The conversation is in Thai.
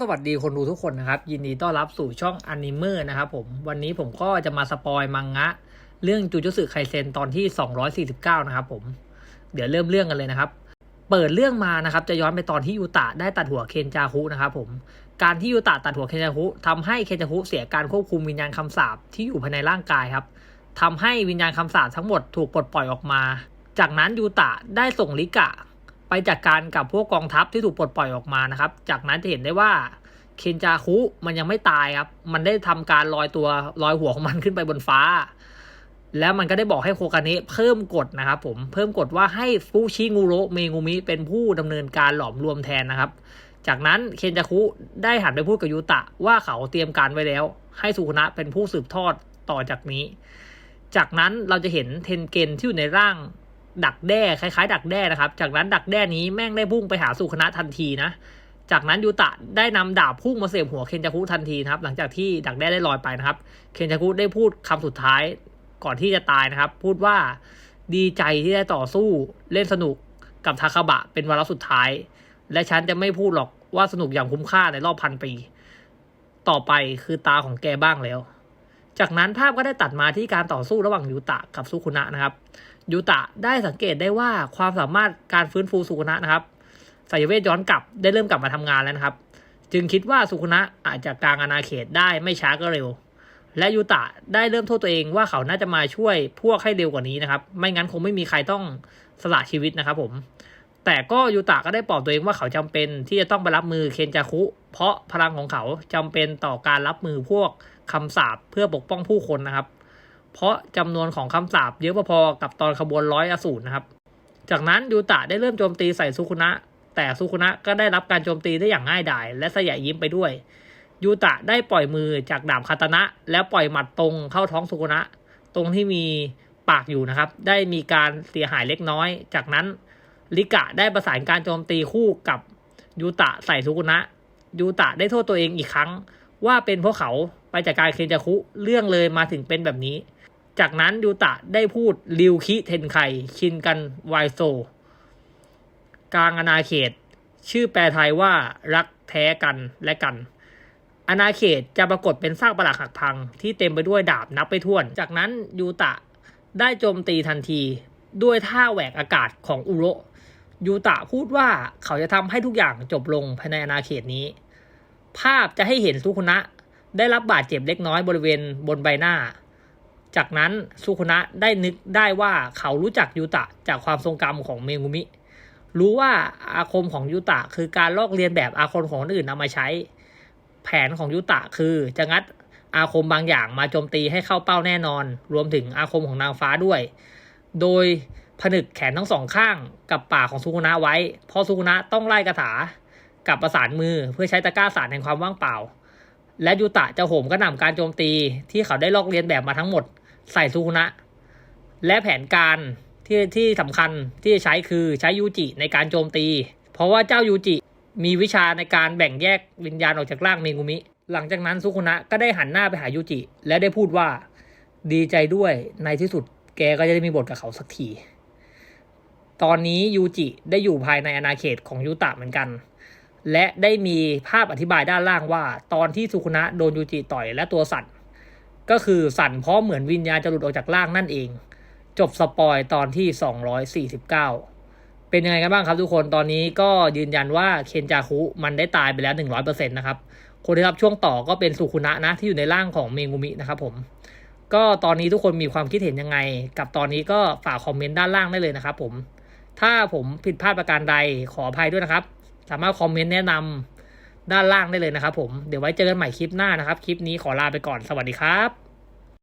สวัสดีคนดูทุกคนนะครับ ยินดีต้อนรับสู่ช่องอนิเมอร์นะครับผมวันนี้ผมก็จะมาสปอยมังงะ เรื่องจูจูสึไคเซนตอนที่ 249 นะครับผม เดี๋ยวเริ่มเรื่องกันเลยนะครับ เปิดเรื่องมานะครับจะย้อนไปตอนที่ยูตะได้ตัดหัวเคนจาคุนะครับผมการที่ยูตะตัดหัวเคนจาคุทำให้เคนจาคุเสียการควบคุมวิญญาณคำสาปที่อยู่ภายในร่างกายครับทำให้วิญญาณคำสาปทั้งหมดถูกปลดปล่อยออกมา จากนั้นยูตะได้ส่งลิกะ ไปจัดการกับพวกกองทัพที่ถูกปลดปล่อยออกมานะครับ จากนั้นจะเห็นได้ว่าเคนจาคุมันยังไม่ตายครับ มันได้ทำการลอยตัวลอยหัวของมันขึ้นไปบนฟ้า แล้วมันก็ได้บอกให้โคกาเนะเพิ่มกฎนะครับผม เพิ่มกฎว่าให้ฟูชิงูโรเมงูมิเป็นผู้ดำเนินการหลอมรวมแทนนะครับ จากนั้นเคนจาคุได้หันไปพูดกับยูตะว่าเขาเตรียมการไว้แล้ว ให้สุคนะเป็นผู้สืบทอดต่อจากนี้ จากนั้นเราจะเห็นเทนเกนที่อยู่ในร่าง ดักแด้คล้ายๆ ดักแด้นะครับ จากนั้นดักแด้นี้แม่งได้พุ่งไปหาสุคณะทันทีนะ จากนั้นยูตะได้นำดาบพุ่งมาเสียบหัวเคนจาคุทันทีนะครับ หลังจากที่ดักแด้ได้ลอยไปนะครับ เคนจาคุได้พูดคำสุดท้ายก่อนที่จะตายนะครับ พูดว่าดีใจที่ได้ต่อสู้เล่นสนุกกับทาคาบะเป็นวาระสุดท้าย และฉันจะไม่พูดหรอกว่าสนุกอย่างคุ้มค่าในรอบพันปี ต่อไปคือตาของแกบ้างแล้ว จากนั้นภาพก็ได้ตัดมาที่การต่อสู้ระหว่างยูตะกับสุคุนะนะครับยูตะได้สังเกตได้ว่าความสามารถการฟื้นฟูสุคุนะนะครับสายเวทย้อนกลับได้เริ่มกลับมาทำงานแล้วนะครับ จึงคิดว่าสุคุนะอาจจะกลางอาณาเขตได้ไม่ช้าก็เร็ว และยูตะได้เริ่มโทษตัวเองว่าเขาน่าจะมาช่วยพวกให้เร็วกว่านี้นะครับ ไม่งั้นคงไม่มีใครต้องสละชีวิตนะครับผม แต่ก็ยูตะก็ได้ปลอบตัวเองว่าเขาจำเป็นที่จะต้องไปรับมือเคนจาคุ เพราะพลังของเขาจำเป็นต่อการรับมือพวกคำสาปเพื่อปกป้องผู้คนนะครับ เพราะจำนวนของคำสาปเยอะพอๆกับตอนขบวนร้อยอสูรนะครับ จากนั้นยูตะได้เริ่มโจมตีใส่สุคุนะ แต่สุคุนะก็ได้รับการโจมตีได้อย่างง่ายดาย และสยายยิ้มไปด้วยยูตะได้ปล่อยมือจากดาบคาตนะ แล้วปล่อยหมัดตรงเข้าท้องสุคุนะ ตรงที่มีปากอยู่นะครับ ได้มีการเสียหายเล็กน้อย จากนั้น ลิกะได้ประสานการโจมตีคู่กับยูตะใส่สุคุนะยูตะได้โทษตัวเองอีกครั้ง ว่าเป็นเพราะเขาไปจากการเคนจาคุเรื่องเลยมาถึงเป็นแบบนี้ จากนั้นยูตะได้พูดริวคิเทนไคชินกันไวโซ กลางอาณาเขต ชื่อแปลไทยว่ารักแท้กันและกันอาณาเขตจะปรากฏเป็นซากปรักหักพังที่เต็มไปด้วยดาบนับไปถ้วน จากนั้นยูตะได้โจมตีทันที ด้วยท่าแหวกอากาศของอุโร ยูตะพูดว่าเขาจะทำให้ทุกอย่างจบลงภายในอาณาเขตนี้ ภาพจะให้เห็นสุคุนะได้รับบาดเจ็บเล็กน้อยบริเวณบนใบหน้า จากนั้นสุคุนะได้นึกได้ว่าเขารู้จักยูตะจากความทรงจำของเมงุมิ รู้ว่าอาคมของยูตะคือการลอกเลียนแบบอาคมของคนอื่นเอามาใช้ แผนของยูตะคือจะงัดอาคมบางอย่างมาโจมตีให้เข้าเป้าแน่นอน รวมถึงอาคมของนางฟ้าด้วย โดย ผนึกแขนทั้งสองข้างกับปากของสุคุนะไว้ เพราะสุคุนะต้องไล่กระถากับประสานมือเพื่อใช้ตะกร้าสารแห่งความว่างเปล่า และยูตะจะโหมกระหน่ำการโจมตีที่เขาได้ลอกเลียนแบบมาทั้งหมดใส่ซูคุนะ และแผนการที่ที่สำคัญที่จะใช้คือใช้ยูจิในการโจมตี เพราะว่าเจ้ายูจิมีวิชาในการแบ่งแยกวิญญาณออกจากร่างเมงุมิ หลังจากนั้นซุคุนะก็ได้หันหน้าไปหายูจิ และได้พูดว่าดีใจด้วยในที่สุดแกก็จะได้มีบทกับเขาสักที ตอนนี้ยูจิได้อยู่ภายในอาณาเขตของยูตะเหมือนกัน และได้มีภาพอธิบายด้านล่างว่า ตอนที่สุคุนะโดนยูจิต่อยและตัวสั่นก็คือสั่นเพราะเหมือนวิญญาณจะหลุดออกจากร่างนั่นเอง จบสปอยตอนที่ 249 เป็นยังไงกันบ้างครับทุกคนตอนนี้ก็ยืนยันว่าเคนจาคุมันได้ตายไปแล้ว 100%นะครับคนที่รับช่วงต่อก็เป็นสุคุนะนะที่อยู่ในร่างของเมงุมินะครับผมก็ตอนนี้ทุกคนมีความคิดเห็นยังไง กับตอนนี้ก็ฝากคอมเมนต์ด้านล่างได้เลยนะครับผม ถ้าผมผิดพลาดประการใดขออภัยด้วยนะครับ สามารถคอมเมนต์แนะนำด้านล่างได้เลยนะครับผม เดี๋ยวไว้เจอกันใหม่คลิปหน้านะครับ คลิปนี้ขอลาไปก่อน สวัสดีครับ